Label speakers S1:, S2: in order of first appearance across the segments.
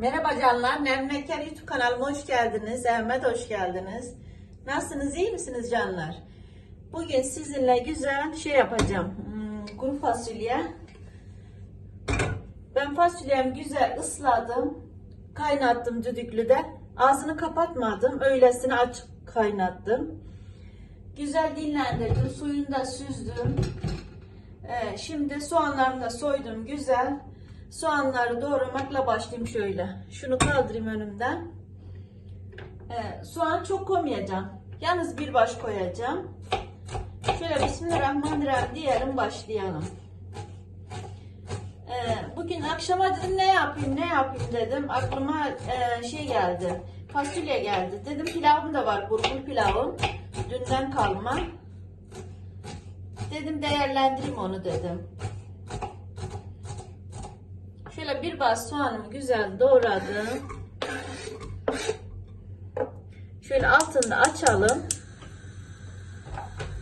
S1: Merhaba canlar, Nemmeker YouTube kanalıma hoş geldiniz. Ahmet hoş geldiniz. Nasılsınız, iyi misiniz canlar? Bugün sizinle güzel şey yapacağım. Hmm, kuru fasulye. Ben fasulyemi güzel ısladım. Kaynattım düdüklüde. Ağzını kapatmadım. Öylesine açık kaynattım. Güzel dinlendirdim. Suyunu da süzdüm. Ee, şimdi soğanlarımı da soydum güzel. Soğanları doğramakla başlayayım şöyle. Şunu kaldırayım önümden. Ee, soğan çok koymayacağım. Yalnız bir baş koyacağım. Şöyle Bismillahirrahmanirrahim diyelim başlayalım. Ee, bugün akşama dedim ne yapayım ne yapayım dedim. Aklıma e, şey geldi. Fasulye geldi. Dedim pilavım da var. Bulgur pilavım. Dünden kalma. Dedim değerlendireyim onu dedim. Şöyle bir bas soğanımı güzel doğradım. Şöyle altını da açalım.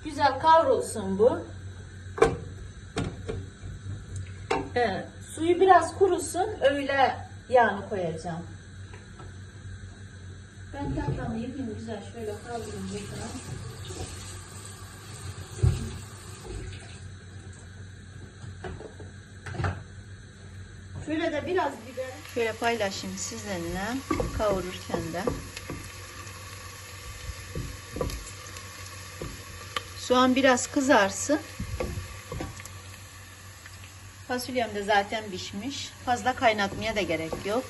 S1: Güzel kavrulsun bu. Evet, suyu biraz kurusun. Öyle yağını koyacağım. Ben tahtamı yapayım güzel. Şöyle kaldırayım buradan. Şöyle de biraz biber. Şöyle paylaşayım sizinle kavururken de. Soğan biraz kızarsın. Fasulyem de zaten pişmiş. Fazla kaynatmaya da gerek yok.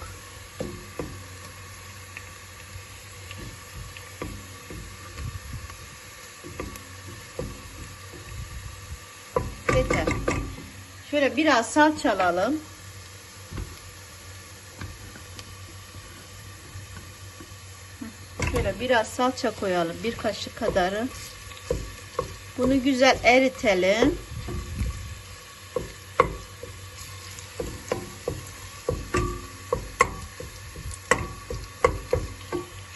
S1: Yeter. Şöyle biraz salça alalım. Şöyle biraz salça koyalım. Bir kaşık kadarı. Bunu güzel eritelim.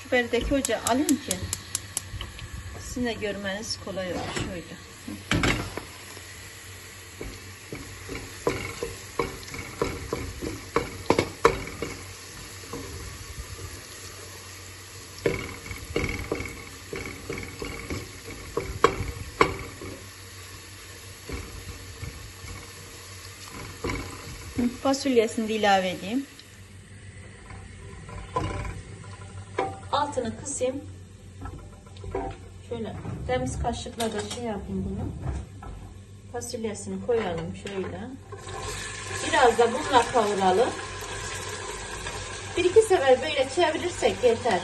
S1: Şu berdeki ocağı alayım ki sizin de görmeniz kolay olur. Şöyle. Fasulyesini de ilave edeyim. Altını kısayım. Şöyle temiz kaşıkla da şey yapayım bunu. Fasulyesini koyalım şöyle. Biraz da bununla kavuralım. Bir iki sefer böyle çevirirsek yeter.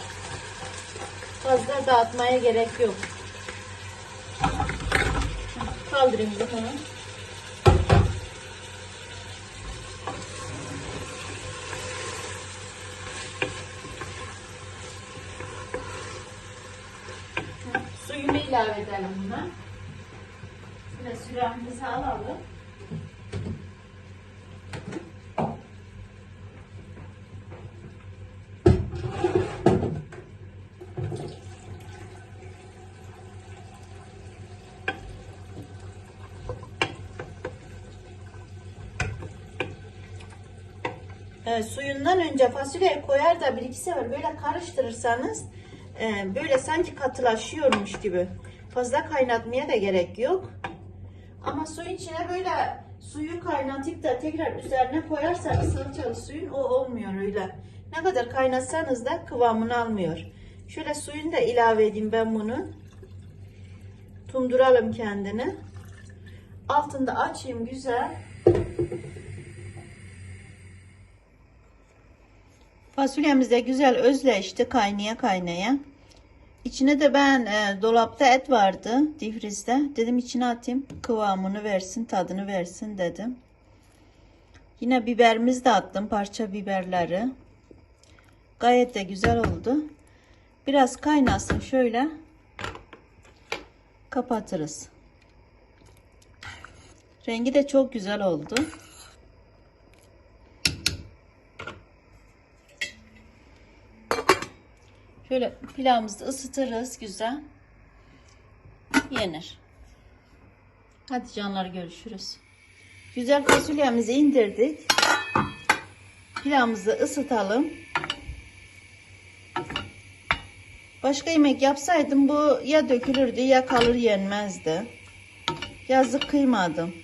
S1: Fazla dağıtmaya gerek yok. Kaldırayım bunu. Suyunu ilave edelim buna. Şöyle sürahimizi alalım. e, suyundan önce fasulyeyi koyar da bir iki sefer böyle karıştırırsanız e, böyle sanki katılaşıyormuş gibi. Fazla kaynatmaya da gerek yok. Ama suyun içine böyle suyu kaynatıp da tekrar üzerine koyarsanız salçalı suyun o olmuyor öyle. Ne kadar kaynatsanız da kıvamını almıyor. Şöyle suyunu da ilave edeyim ben bunu. Tunduralım kendini. Altında açayım güzel. Fasulyemiz de güzel özleşti kaynaya kaynaya. İçine de ben e, dolapta et vardı difrizde. Dedim içine atayım kıvamını versin tadını versin dedim. Yine biberimizi de attım parça biberleri. Gayet de güzel oldu. Biraz kaynasın şöyle kapatırız. Rengi de çok güzel oldu. Şöyle pilavımızı ısıtırız güzel. Yenir. Hadi canlar görüşürüz. Güzel fasulyemizi indirdik. Pilavımızı ısıtalım. Başka yemek yapsaydım bu ya dökülürdü ya kalır yenmezdi. Yazık kıymadım.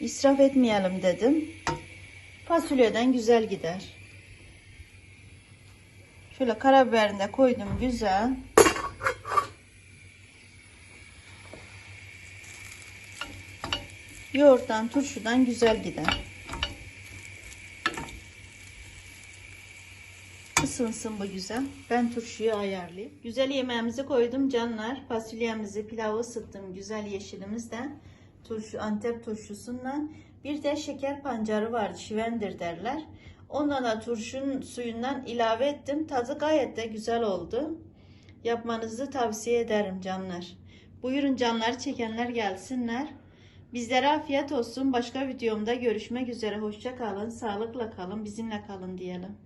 S1: İsraf etmeyelim dedim. Fasulyeden güzel gider. Şöyle karabiberini de koydum güzel. Yoğurttan, turşudan güzel gider. Isınsın bu güzel. Ben turşuyu ayarlayayım. Güzel yemeğimizi koydum canlar. Fasulyemizi, pilavı ısıttım güzel yeşilimizden. Turşu, Antep turşusundan. Bir de şeker pancarı vardı. Şivendir derler. Ondan da turşunun suyundan ilave ettim. Tadı gayet de güzel oldu. Yapmanızı tavsiye ederim canlar. Buyurun canlar çekenler gelsinler. Bizlere afiyet olsun. Başka videomda görüşmek üzere. Hoşça kalın. Sağlıkla kalın. Bizimle kalın diyelim.